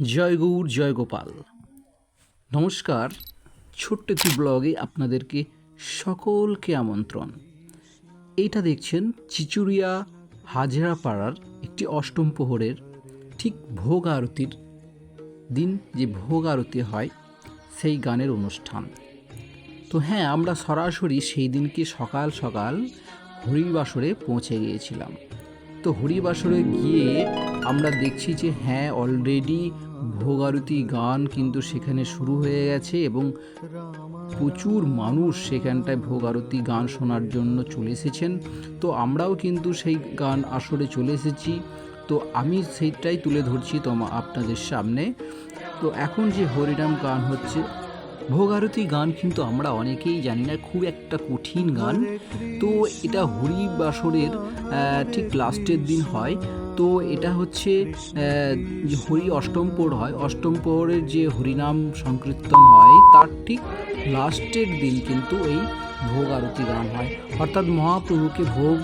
জয় গৌর, জয় গোপাল। নমস্কার, ছোট্ট একটি ব্লগে আপনাদেরকে সকলকে আমন্ত্রণ। এইটা দেখছেন চিচুড়িয়া হাজরাপাড়ার একটি অষ্টম প্রহরের ঠিক ভোগ আরতির দিন, যে ভোগ আরতি হয় সেই গানের অনুষ্ঠান। তো হ্যাঁ আমরা সরাসরি সেই দিনকে সকাল সকাল হরিবাসরে পৌঁছে গিয়েছিলাম। তো হরিবাসরে গিয়ে আমরা দেখছি যে হ্যাঁ অলরেডি ভোগ আরতি গান কিন্তু সেখানে শুরু হয়ে গেছে এবং প্রচুর মানুষ সেখানটায় ভোগ আরতি গান শোনার জন্য চলে এসেছেন। তো আমরাও কিন্তু সেই গান আসরে চলে এসেছি। তো আমি সেইটাই তুলে ধরছি তোমা, আপনাদের সামনে। তো এখন যে হরিনাম গান হচ্ছে ভোগ আরতি গান কিন্তু আমরা অনেকেই জানি না, খুব একটা কঠিন গান। তো এটা হরি বাসরের ঠিক লাস্টের দিন হয়। তো এটা হচ্ছে হরি অষ্টম প্রহর হয়। অষ্টম প্রহরের যে হরিনাম সংকীর্তন হয়, তার ঠিক লাস্টের দিন কিন্তু এই ভোগ আরতি গান হয়। অর্থাৎ মহাপ্রভুকে ভোগ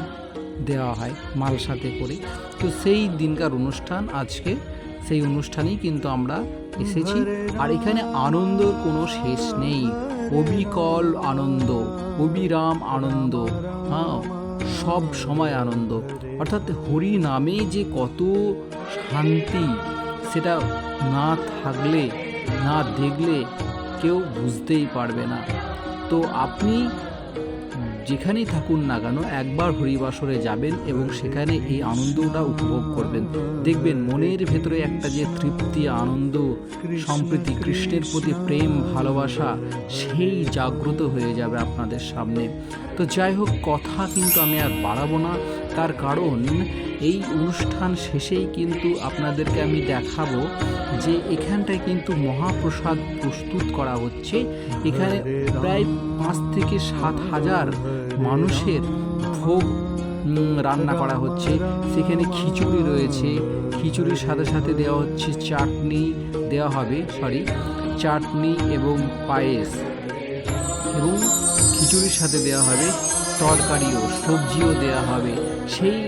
দেওয়া হয় মাল সাথে করে। তো সেই দিনকার অনুষ্ঠান, আজকে সেই অনুষ্ঠানেই কিন্তু আমরা এসেছি। আর এখানে আনন্দর কোনো শেষ নেই। অবিকল আনন্দ, অবিরাম আনন্দ হ্যাঁ সব সময় আনন্দ। অর্থাৎ হরি নামে যে কত শান্তি, সেটা না থাকলে, না দেখলে কেউ বুঝতেই পারবে না। তো আপনি যেখানেই থাকুন না কেন, একবার হরিবাসরে যাবেন এবং সেখানে এই আনন্দটা উপভোগ করবেন। দেখবেন মনের ভেতরে একটা যে তৃপ্তি, আনন্দ, সম্প্রীতি, কৃষ্ণের প্রতি প্রেম, ভালোবাসা, সেই জাগ্রত হয়ে যাবে আপনাদের সামনে। তো যাই হোক, কথা কিন্তু আমি আর বাড়াবো না। তার কারণ, এই অনুষ্ঠান শেষেই কিন্তু আপনাদেরকে আমি দেখাবো যে এখানটায় কিন্তু মহাপ্রসাদ প্রস্তুত করা হচ্ছে। এখানে প্রায় পাঁচ থেকে সাত হাজার মানুষের ভোগ রান্না করা হচ্ছে। সেখানে খিচুড়ি রয়েছে। খিচুড়ির সাথে সাথে দেওয়া হচ্ছে চাটনি, দেওয়া হবে সরি চাটনি এবং পায়েস। এবং খিচুড়ির সাথে দেওয়া হবে তরকারিও সবজিও দেওয়া হবে। সেই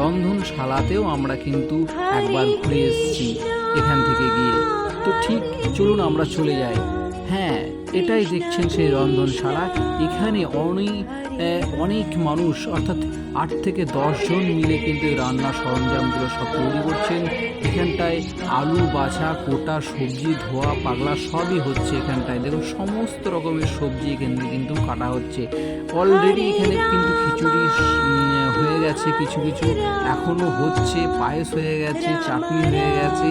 রন্ধনশালাতেও আমরা কিন্তু একবার ঘুরে এসেছি এখান থেকে গিয়ে। তো ঠিক চলুন আমরা চলে যাই। হ্যাঁ এটাই দেখছেন সেই রন্ধনশালা। এখানে অনেক অনেক মানুষ, অর্থাৎ আট থেকে দশ জন মিলে কিন্তু রান্নার সরঞ্জামগুলো সব তৈরি করছেন। এখানটায় আলু, বাছা, কোটা, সবজি, ধোয়া, পাগলা সবই হচ্ছে এখানটায়। দেখুন, সমস্ত রকমের সবজি এখানে কিন্তু কাটা হচ্ছে। অলরেডি এখানে কিন্তু খিচুড়ি হয়ে গেছে কিছু কিছু। এখনও হচ্ছে, পায়েস হয়ে গেছে, চাটনি হয়ে গেছে।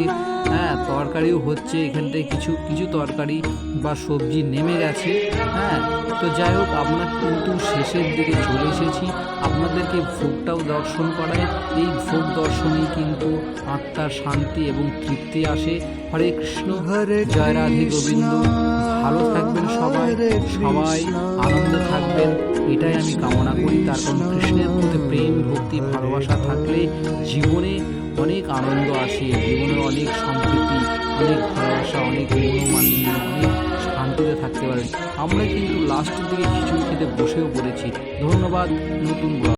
হ্যাঁ তরকারিও হচ্ছে এখানটায় কিছু কিছু তরকারি বা সবজি নেমে গেছে। হ্যাঁ তো যাই হোক আমরা কিন্তু শেষের দিকে চলে এসেছি। আপনাদেরকে ভোগটাও দর্শন করায় এই ভোগ দর্শনেই কিন্তু আত্মার শান্তি এবং তৃপ্তি আসে। হরে কৃষ্ণ জয় রাধে গোবিন্দ। ভালো সবাই আনন্দ থাকবেন এটাই আমি কামনা করি। তার কারণ কৃষ্ণের প্রতি প্রেম ভক্তি ভালোবাসা থাকলে জীবনে অনেক আনন্দ আসে জীবনে অনেক সম্প্রীতি অনেক ভালোবাসা অনেক মনোমালিন্য অনেক শান্তিতে থাকতে পারেন আমরা কিন্তু লাস্টের দিকে খিচুড়ি খেতে বসেও পড়েছি। ধন্যবাদ নতুন